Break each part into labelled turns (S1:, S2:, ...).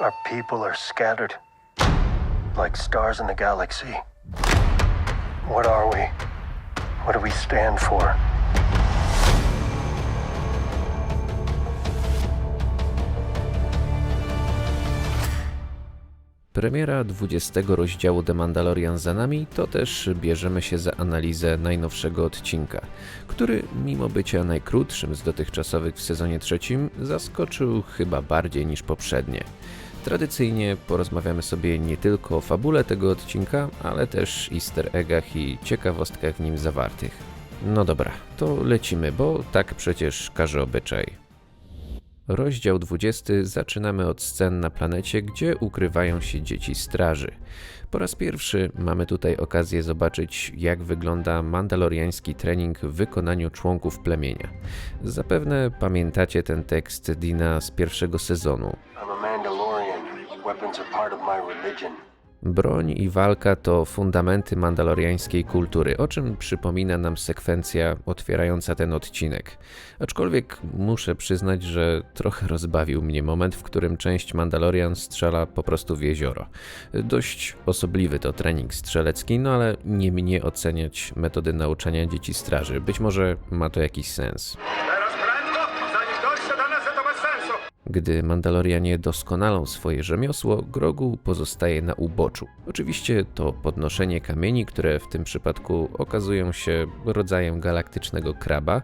S1: Our people are scattered like stars in the galaxy. What are we? What do we stand for?
S2: Premiera 20 rozdziału The Mandalorian za nami, to też bierzemy się za analizę najnowszego odcinka, który mimo bycia najkrótszym z dotychczasowych w sezonie trzecim, zaskoczył chyba bardziej niż poprzednie. Tradycyjnie porozmawiamy sobie nie tylko o fabule tego odcinka, ale też easter eggach i ciekawostkach w nim zawartych. No dobra, to lecimy, bo tak przecież każe obyczaj. Rozdział 20 zaczynamy od scen na planecie, gdzie ukrywają się dzieci straży. Po raz pierwszy mamy tutaj okazję zobaczyć, jak wygląda mandaloriański trening w wykonaniu członków plemienia. Zapewne pamiętacie ten tekst Dina z pierwszego sezonu.
S1: I'm a.
S2: Broń i walka to fundamenty mandaloriańskiej kultury, o czym przypomina nam sekwencja otwierająca ten odcinek. Aczkolwiek muszę przyznać, że trochę rozbawił mnie moment, w którym część Mandalorian strzela po prostu w jezioro. Dość osobliwy to trening strzelecki, no ale nie mnie oceniać metody nauczania dzieci straży. Być może ma to jakiś sens.
S3: Teraz
S2: Gdy Mandalorianie doskonalą swoje rzemiosło, Grogu pozostaje na uboczu. Oczywiście to podnoszenie kamieni, które w tym przypadku okazują się rodzajem galaktycznego kraba,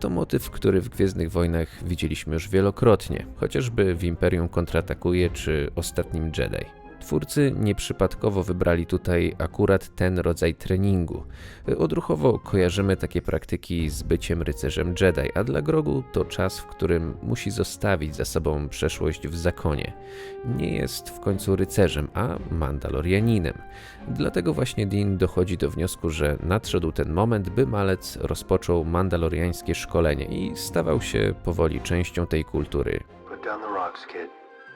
S2: to motyw, który w Gwiezdnych Wojnach widzieliśmy już wielokrotnie, chociażby w Imperium kontratakuje czy Ostatnim Jedi. Twórcy nieprzypadkowo wybrali tutaj akurat ten rodzaj treningu. Odruchowo kojarzymy takie praktyki z byciem rycerzem Jedi, a dla Grogu to czas, w którym musi zostawić za sobą przeszłość w zakonie. Nie jest w końcu rycerzem, a mandalorianinem. Dlatego właśnie Dean dochodzi do wniosku, że nadszedł ten moment, by malec rozpoczął mandaloriańskie szkolenie i stawał się powoli częścią tej kultury.
S1: Put down the rocks, kid.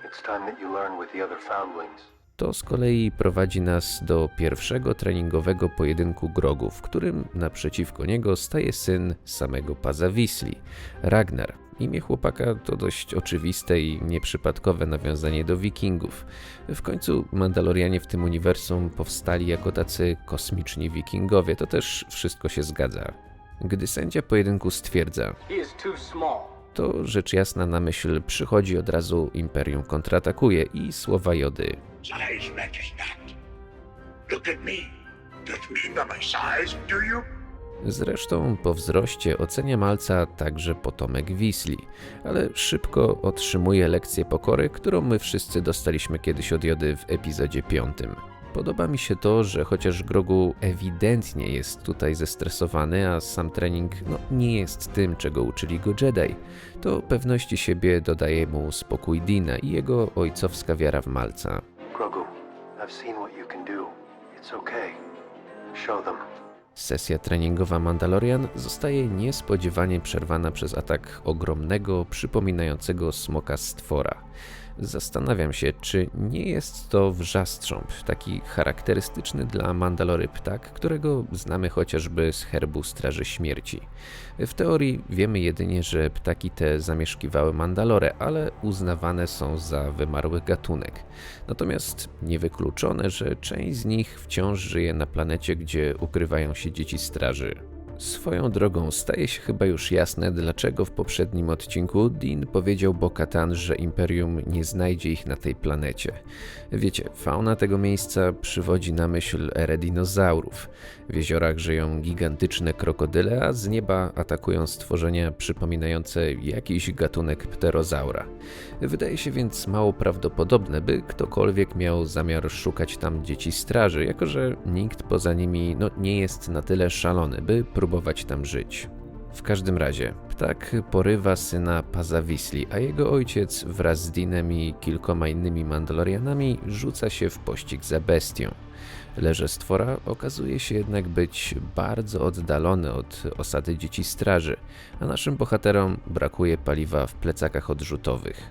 S1: It's time that you learn with the other foundlings.
S2: To z kolei prowadzi nas do pierwszego treningowego pojedynku Grogu, w którym naprzeciwko niego staje syn samego Paza Wisli, Ragnar. Imię chłopaka to dość oczywiste i nieprzypadkowe nawiązanie do wikingów. W końcu Mandalorianie w tym uniwersum powstali jako tacy kosmiczni wikingowie, to też wszystko się zgadza. Gdy sędzia pojedynku stwierdza,
S3: He is too small.
S2: To rzecz jasna na myśl przychodzi od razu Imperium kontratakuje i słowa Jody. Zresztą po wzroście ocenia malca także potomek Wisli, ale szybko otrzymuje lekcję pokory, którą my wszyscy dostaliśmy kiedyś od Jody w epizodzie 5. Podoba mi się to, że chociaż Grogu ewidentnie jest tutaj zestresowany, a sam trening no, nie jest tym, czego uczyli go Jedi, to pewności siebie dodaje mu spokój Dina i jego ojcowska wiara w malca.
S1: Grogu, I've seen what you can do. It's okay. Show them.
S2: Sesja treningowa Mandalorian zostaje niespodziewanie przerwana przez atak ogromnego, przypominającego smoka stwora. Zastanawiam się, czy nie jest to wrzastrząb, taki charakterystyczny dla Mandalory ptak, którego znamy chociażby z herbu Straży Śmierci. W teorii wiemy jedynie, że ptaki te zamieszkiwały Mandalorę, ale uznawane są za wymarły gatunek. Natomiast niewykluczone, że część z nich wciąż żyje na planecie, gdzie ukrywają się dzieci straży. Swoją drogą staje się chyba już jasne, dlaczego w poprzednim odcinku Dean powiedział Bo-Katan, że Imperium nie znajdzie ich na tej planecie. Wiecie, fauna tego miejsca przywodzi na myśl erę dinozaurów. W jeziorach żyją gigantyczne krokodyle, a z nieba atakują stworzenia przypominające jakiś gatunek pterozaura. Wydaje się więc mało prawdopodobne, by ktokolwiek miał zamiar szukać tam dzieci straży, jako że nikt poza nimi no, nie jest na tyle szalony, by próbować tam żyć. W każdym razie, ptak porywa syna Pazawisli, a jego ojciec wraz z Dinem i kilkoma innymi Mandalorianami rzuca się w pościg za bestią. Leże stwora okazuje się jednak być bardzo oddalony od osady dzieci straży, a naszym bohaterom brakuje paliwa w plecakach odrzutowych.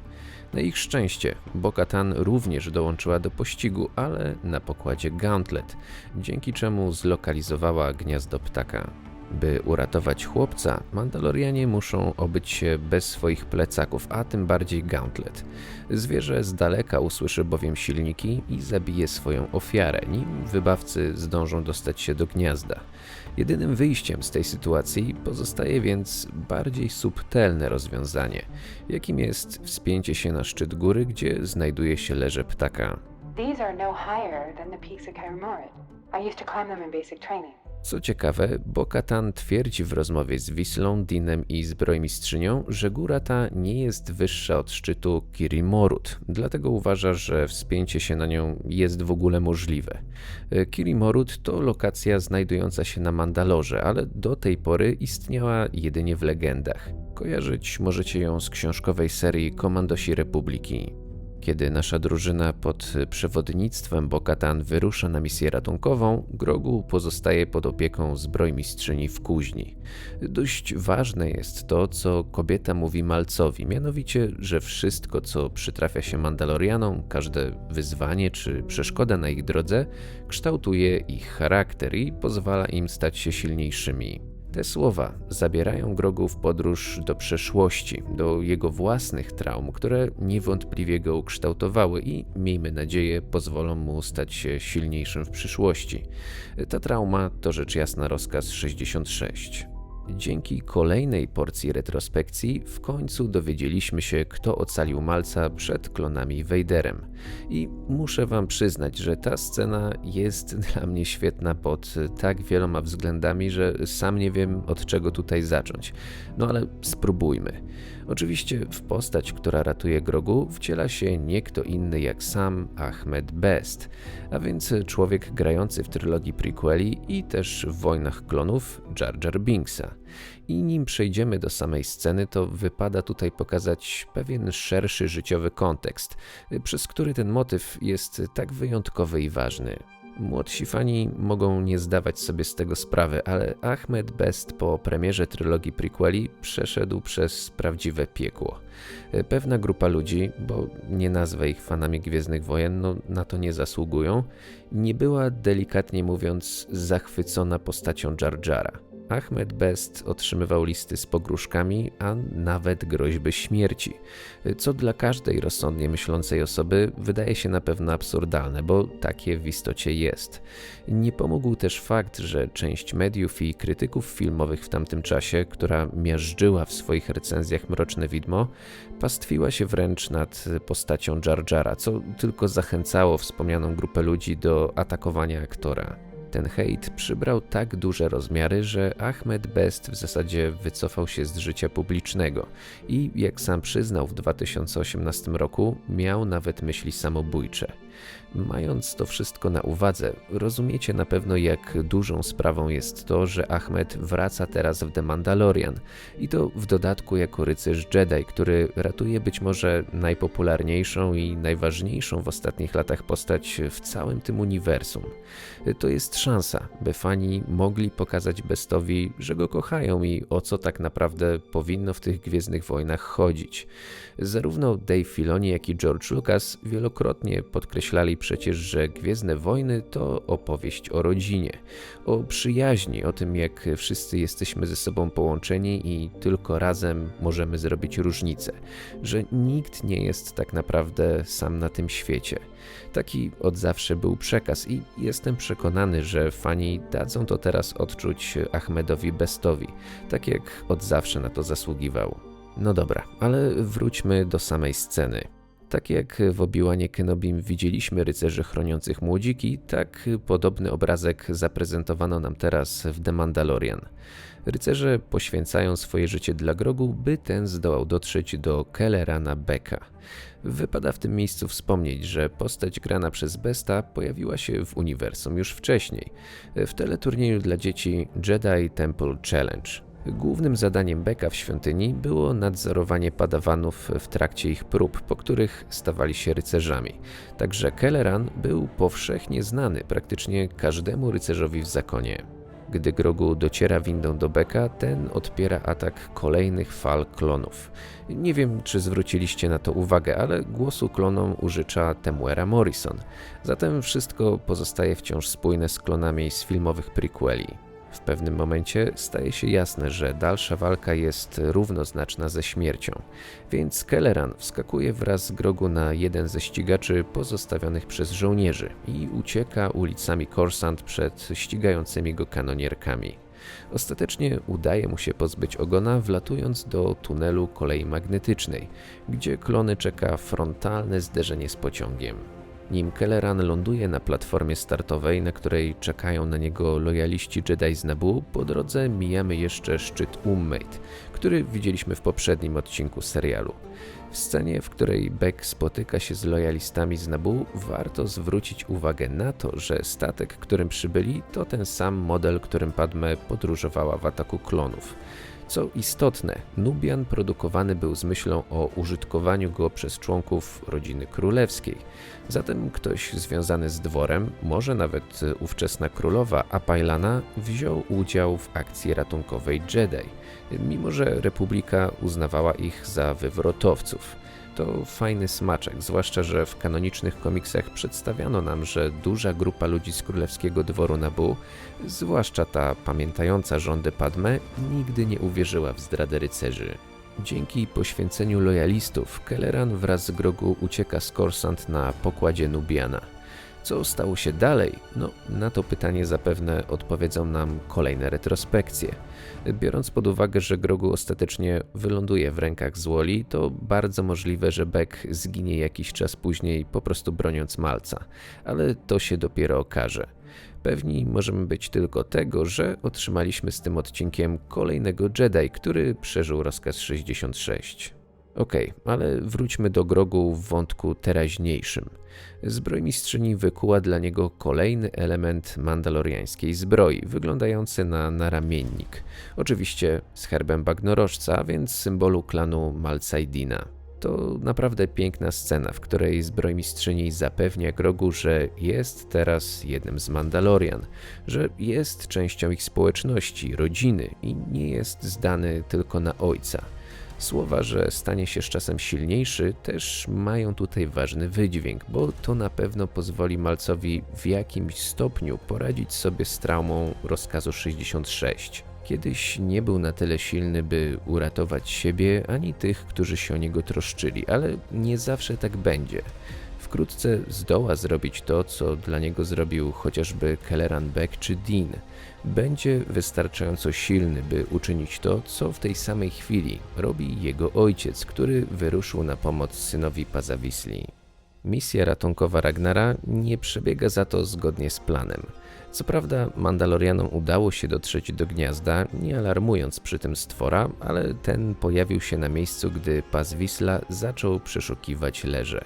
S2: Na ich szczęście, Bo-Katan również dołączyła do pościgu, ale na pokładzie Gauntlet, dzięki czemu zlokalizowała gniazdo ptaka. By uratować chłopca, Mandalorianie muszą obyć się bez swoich plecaków, a tym bardziej Gauntlet. Zwierzę z daleka usłyszy bowiem silniki i zabije swoją ofiarę, nim wybawcy zdążą dostać się do gniazda. Jedynym wyjściem z tej sytuacji pozostaje więc bardziej subtelne rozwiązanie, jakim jest wspięcie się na szczyt góry, gdzie znajduje się leże ptaka.
S4: These are no higher than the peaks of. I used to climb them in basic training.
S2: Co ciekawe, Bo-Katan twierdzi w rozmowie z Wislą, Dinem i zbrojmistrzynią, że góra ta nie jest wyższa od szczytu Kirimorut, dlatego uważa, że wspięcie się na nią jest w ogóle możliwe. E, Kirimorut to lokacja znajdująca się na Mandalorze, ale do tej pory istniała jedynie w legendach. Kojarzyć możecie ją z książkowej serii Komandosi Republiki. Kiedy nasza drużyna pod przewodnictwem Bokatan wyrusza na misję ratunkową, Grogu pozostaje pod opieką zbrojmistrzyni w kuźni. Dość ważne jest to, co kobieta mówi Malcowi, mianowicie, że wszystko, co przytrafia się Mandalorianom, każde wyzwanie czy przeszkoda na ich drodze, kształtuje ich charakter i pozwala im stać się silniejszymi. Te słowa zabierają Grogu w podróż do przeszłości, do jego własnych traum, które niewątpliwie go ukształtowały i, miejmy nadzieję, pozwolą mu stać się silniejszym w przyszłości. Ta trauma to rzecz jasna rozkaz 66. Dzięki kolejnej porcji retrospekcji w końcu dowiedzieliśmy się, kto ocalił Malca przed klonami Vaderem. I muszę wam przyznać, że ta scena jest dla mnie świetna pod tak wieloma względami, że sam nie wiem od czego tutaj zacząć. No ale spróbujmy. Oczywiście w postać, która ratuje Grogu, wciela się nie kto inny jak sam Ahmed Best, a więc człowiek grający w trylogii prequeli i też w Wojnach Klonów Jar Jar Binksa. I nim przejdziemy do samej sceny, to wypada tutaj pokazać pewien szerszy życiowy kontekst, przez który ten motyw jest tak wyjątkowy i ważny. Młodsi fani mogą nie zdawać sobie z tego sprawy, ale Ahmed Best po premierze trylogii prequeli przeszedł przez prawdziwe piekło. Pewna grupa ludzi, bo nie nazwę ich fanami Gwiezdnych Wojen, no na to nie zasługują, nie była delikatnie mówiąc zachwycona postacią Jar Jara. Ahmed Best otrzymywał listy z pogróżkami, a nawet groźby śmierci, co dla każdej rozsądnie myślącej osoby wydaje się na pewno absurdalne, bo takie w istocie jest. Nie pomógł też fakt, że część mediów i krytyków filmowych w tamtym czasie, która miażdżyła w swoich recenzjach Mroczne Widmo, pastwiła się wręcz nad postacią Jar Jara, co tylko zachęcało wspomnianą grupę ludzi do atakowania aktora. Ten hejt przybrał tak duże rozmiary, że Ahmed Best w zasadzie wycofał się z życia publicznego i, jak sam przyznał w 2018 roku, miał nawet myśli samobójcze. Mając to wszystko na uwadze, rozumiecie na pewno, jak dużą sprawą jest to, że Ahmed wraca teraz w The Mandalorian i to w dodatku jako rycerz Jedi, który ratuje być może najpopularniejszą i najważniejszą w ostatnich latach postać w całym tym uniwersum. To jest szansa, by fani mogli pokazać Bestowi, że go kochają i o co tak naprawdę powinno w tych Gwiezdnych Wojnach chodzić. Zarówno Dave Filoni, jak i George Lucas wielokrotnie podkreślali przecież, że Gwiezdne Wojny to opowieść o rodzinie, o przyjaźni, o tym jak wszyscy jesteśmy ze sobą połączeni i tylko razem możemy zrobić różnicę, że nikt nie jest tak naprawdę sam na tym świecie. Taki od zawsze był przekaz i jestem przekonany, że fani dadzą to teraz odczuć Ahmedowi Bestowi, tak jak od zawsze na to zasługiwał. No dobra, ale wróćmy do samej sceny. Tak jak w Obiłanie Kenobim widzieliśmy rycerzy chroniących młodziki, tak podobny obrazek zaprezentowano nam teraz w The Mandalorian. Rycerze poświęcają swoje życie dla Grogu, by ten zdołał dotrzeć do Kellerana Becka. Wypada w tym miejscu wspomnieć, że postać grana przez Besta pojawiła się w uniwersum już wcześniej, w teleturnieju dla dzieci Jedi Temple Challenge. Głównym zadaniem Beka w świątyni było nadzorowanie padawanów w trakcie ich prób, po których stawali się rycerzami. Także Kelleran był powszechnie znany praktycznie każdemu rycerzowi w zakonie. Gdy Grogu dociera windą do Beka, ten odpiera atak kolejnych fal klonów. Nie wiem, czy zwróciliście na to uwagę, ale głosu klonom użycza Temuera Morrison. Zatem wszystko pozostaje wciąż spójne z klonami z filmowych prequeli. W pewnym momencie staje się jasne, że dalsza walka jest równoznaczna ze śmiercią, więc Kelleran wskakuje wraz z Grogu na jeden ze ścigaczy pozostawionych przez żołnierzy i ucieka ulicami Korsant przed ścigającymi go kanonierkami. Ostatecznie udaje mu się pozbyć ogona, wlatując do tunelu kolei magnetycznej, gdzie klony czeka frontalne zderzenie z pociągiem. Nim Kelleran ląduje na platformie startowej, na której czekają na niego lojaliści Jedi z Naboo, po drodze mijamy jeszcze szczyt Ummate, który widzieliśmy w poprzednim odcinku serialu. W scenie, w której Beck spotyka się z lojalistami z Naboo, warto zwrócić uwagę na to, że statek, którym przybyli, to ten sam model, którym Padme podróżowała w ataku klonów. Co istotne, Nubian produkowany był z myślą o użytkowaniu go przez członków rodziny królewskiej. Zatem ktoś związany z dworem, może nawet ówczesna królowa Apailana, wziął udział w akcji ratunkowej Jedi, mimo że Republika uznawała ich za wywrotowców. To fajny smaczek, zwłaszcza, że w kanonicznych komiksach przedstawiano nam, że duża grupa ludzi z królewskiego dworu Nabu, zwłaszcza ta pamiętająca rządy Padme, nigdy nie uwierzyła w zdradę rycerzy. Dzięki poświęceniu lojalistów, Kelleran wraz z Grogu ucieka z Korsant na pokładzie Nubiana. Co stało się dalej? No, na to pytanie zapewne odpowiedzą nam kolejne retrospekcje. Biorąc pod uwagę, że Grogu ostatecznie wyląduje w rękach Złoli, to bardzo możliwe, że Beck zginie jakiś czas później, po prostu broniąc Malca, ale to się dopiero okaże. Pewni możemy być tylko tego, że otrzymaliśmy z tym odcinkiem kolejnego Jedi, który przeżył rozkaz 66. Okej, ale wróćmy do Grogu w wątku teraźniejszym. Zbrojmistrzyni wykuła dla niego kolejny element mandaloriańskiej zbroi, wyglądający na naramiennik. Oczywiście z herbem bagnorożca, więc symbolu klanu Malsaidina. To naprawdę piękna scena, w której zbrojmistrzyni zapewnia Grogu, że jest teraz jednym z Mandalorian, że jest częścią ich społeczności, rodziny i nie jest zdany tylko na ojca. Słowa, że stanie się z czasem silniejszy, też mają tutaj ważny wydźwięk, bo to na pewno pozwoli Malcowi w jakimś stopniu poradzić sobie z traumą rozkazu 66. Kiedyś nie był na tyle silny, by uratować siebie ani tych, którzy się o niego troszczyli, ale nie zawsze tak będzie. Wkrótce zdoła zrobić to, co dla niego zrobił chociażby Kelleran Beck czy Dean. Będzie wystarczająco silny, by uczynić to, co w tej samej chwili robi jego ojciec, który wyruszył na pomoc synowi Pazawisli. Misja ratunkowa Ragnara nie przebiega za to zgodnie z planem. Co prawda, Mandalorianom udało się dotrzeć do gniazda, nie alarmując przy tym stwora, ale ten pojawił się na miejscu, gdy Paz Wisla zaczął przeszukiwać leże.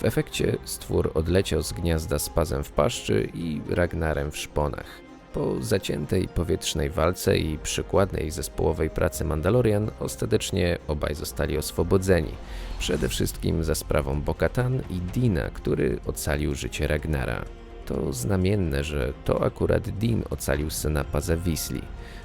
S2: W efekcie stwór odleciał z gniazda z pazem w paszczy i Ragnarem w szponach. Po zaciętej powietrznej walce i przykładnej zespołowej pracy Mandalorian ostatecznie obaj zostali oswobodzeni. Przede wszystkim za sprawą Bokatan i Dina, który ocalił życie Ragnara. To znamienne, że to akurat Dean ocalił syna Paza Wisli.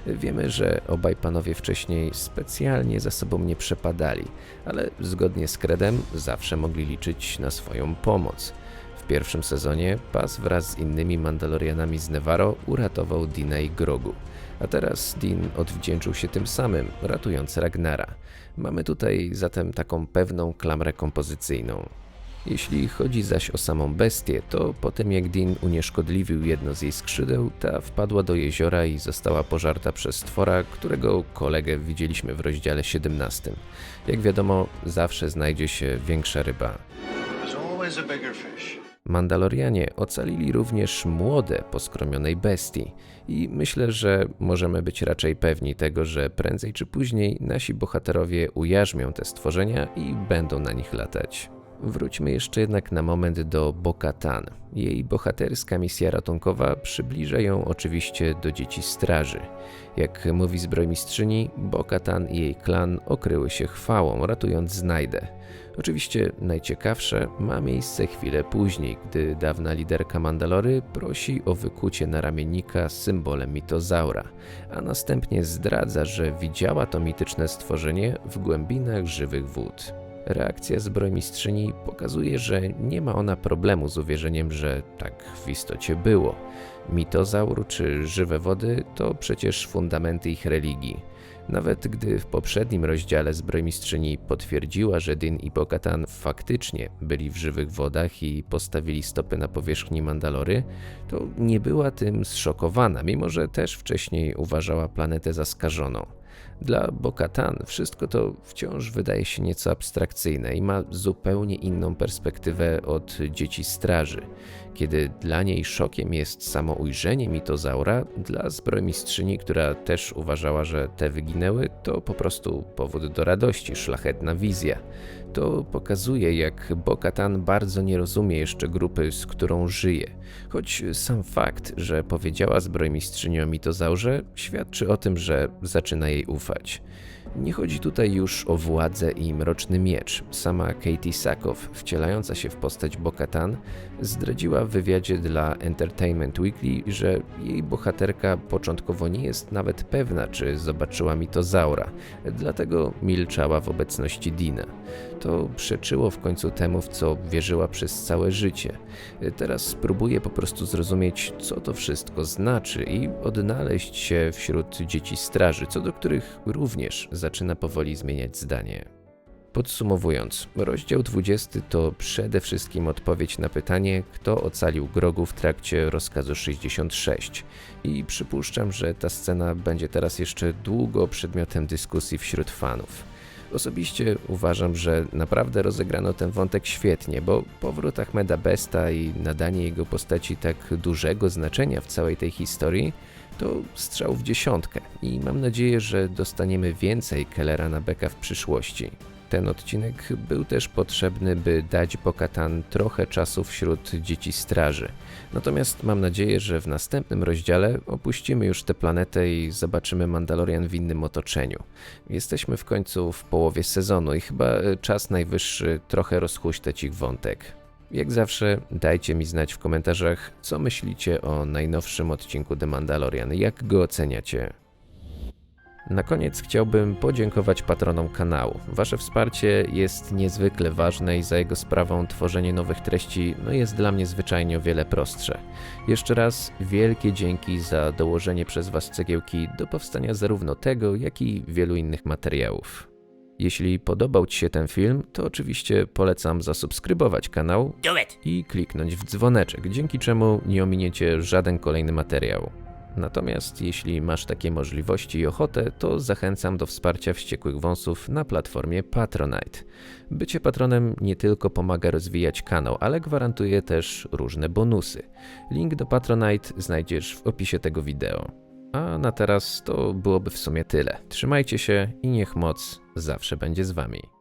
S2: Wiemy, że obaj panowie wcześniej specjalnie za sobą nie przepadali, ale zgodnie z Kredem zawsze mogli liczyć na swoją pomoc. W pierwszym sezonie Paz wraz z innymi Mandalorianami z Nevarro uratował Dina i Grogu. A teraz Dean odwdzięczył się tym samym, ratując Ragnara. Mamy tutaj zatem taką pewną klamrę kompozycyjną. Jeśli chodzi zaś o samą bestię, to po tym jak Dean unieszkodliwił jedno z jej skrzydeł, ta wpadła do jeziora i została pożarta przez stwora, którego kolegę widzieliśmy w rozdziale 17. Jak wiadomo, zawsze znajdzie się większa ryba. Mandalorianie ocalili również młode, poskromionej bestii i myślę, że możemy być raczej pewni tego, że prędzej czy później nasi bohaterowie ujarzmią te stworzenia i będą na nich latać. Wróćmy jeszcze jednak na moment do Bo-Katan. Jej bohaterska misja ratunkowa przybliża ją oczywiście do dzieci straży. Jak mówi zbrojmistrzyni, Bo-Katan i jej klan okryły się chwałą, ratując Znajdę. Oczywiście najciekawsze ma miejsce chwilę później, gdy dawna liderka Mandalory prosi o wykucie na ramiennika symbolem mitozaura, a następnie zdradza, że widziała to mityczne stworzenie w głębinach żywych wód. Reakcja zbrojmistrzyni pokazuje, że nie ma ona problemu z uwierzeniem, że tak w istocie było. Mitozaur czy żywe wody to przecież fundamenty ich religii. Nawet gdy w poprzednim rozdziale zbrojmistrzyni potwierdziła, że Din i Bokatan faktycznie byli w żywych wodach i postawili stopy na powierzchni Mandalory, to nie była tym zszokowana, mimo że też wcześniej uważała planetę za skażoną. Dla Bokatan wszystko to wciąż wydaje się nieco abstrakcyjne i ma zupełnie inną perspektywę od dzieci straży. Kiedy dla niej szokiem jest samo ujrzenie mitozaura, dla zbrojmistrzyni, która też uważała, że te wyginęły, to po prostu powód do radości, szlachetna wizja. To pokazuje, jak Bokatan bardzo nie rozumie jeszcze grupy, z którą żyje. Choć sam fakt, że powiedziała zbrojmistrzyni o mitozaurze, świadczy o tym, że zaczyna jej ufać. Nie chodzi tutaj już o władzę i mroczny miecz. Sama Katie Sackhoff, wcielająca się w postać Bokatan, zdradziła w wywiadzie dla Entertainment Weekly, że jej bohaterka początkowo nie jest nawet pewna, czy zobaczyła mitozaura, dlatego milczała w obecności Dina. To przeczyło w końcu temu, w co wierzyła przez całe życie. Teraz spróbuje po prostu zrozumieć, co to wszystko znaczy i odnaleźć się wśród dzieci straży, co do których również zaczyna powoli zmieniać zdanie. Podsumowując, rozdział 20 to przede wszystkim odpowiedź na pytanie, kto ocalił Grogu w trakcie rozkazu 66. I przypuszczam, że ta scena będzie teraz jeszcze długo przedmiotem dyskusji wśród fanów. Osobiście uważam, że naprawdę rozegrano ten wątek świetnie, bo powrót Ahmeda Besta i nadanie jego postaci tak dużego znaczenia w całej tej historii to strzał w dziesiątkę i mam nadzieję, że dostaniemy więcej Kellera na beka w przyszłości. Ten odcinek był też potrzebny, by dać Bokatan trochę czasu wśród dzieci straży. Natomiast mam nadzieję, że w następnym rozdziale opuścimy już tę planetę i zobaczymy Mandalorian w innym otoczeniu. Jesteśmy w końcu w połowie sezonu i chyba e, czas najwyższy trochę rozhuśtać ich wątek. Jak zawsze, dajcie mi znać w komentarzach, co myślicie o najnowszym odcinku The Mandalorian, jak go oceniacie. Na koniec chciałbym podziękować patronom kanału. Wasze wsparcie jest niezwykle ważne i za jego sprawą tworzenie nowych treści no jest dla mnie zwyczajnie o wiele prostsze. Jeszcze raz wielkie dzięki za dołożenie przez Was cegiełki do powstania zarówno tego, jak i wielu innych materiałów. Jeśli podobał Ci się ten film, to oczywiście polecam zasubskrybować kanał i kliknąć w dzwoneczek, dzięki czemu nie ominiecie żaden kolejny materiał. Natomiast jeśli masz takie możliwości i ochotę, to zachęcam do wsparcia wściekłych wąsów na platformie Patronite. Bycie patronem nie tylko pomaga rozwijać kanał, ale gwarantuje też różne bonusy. Link do Patronite znajdziesz w opisie tego wideo. A na teraz to byłoby w sumie tyle. Trzymajcie się i niech moc zawsze będzie z wami.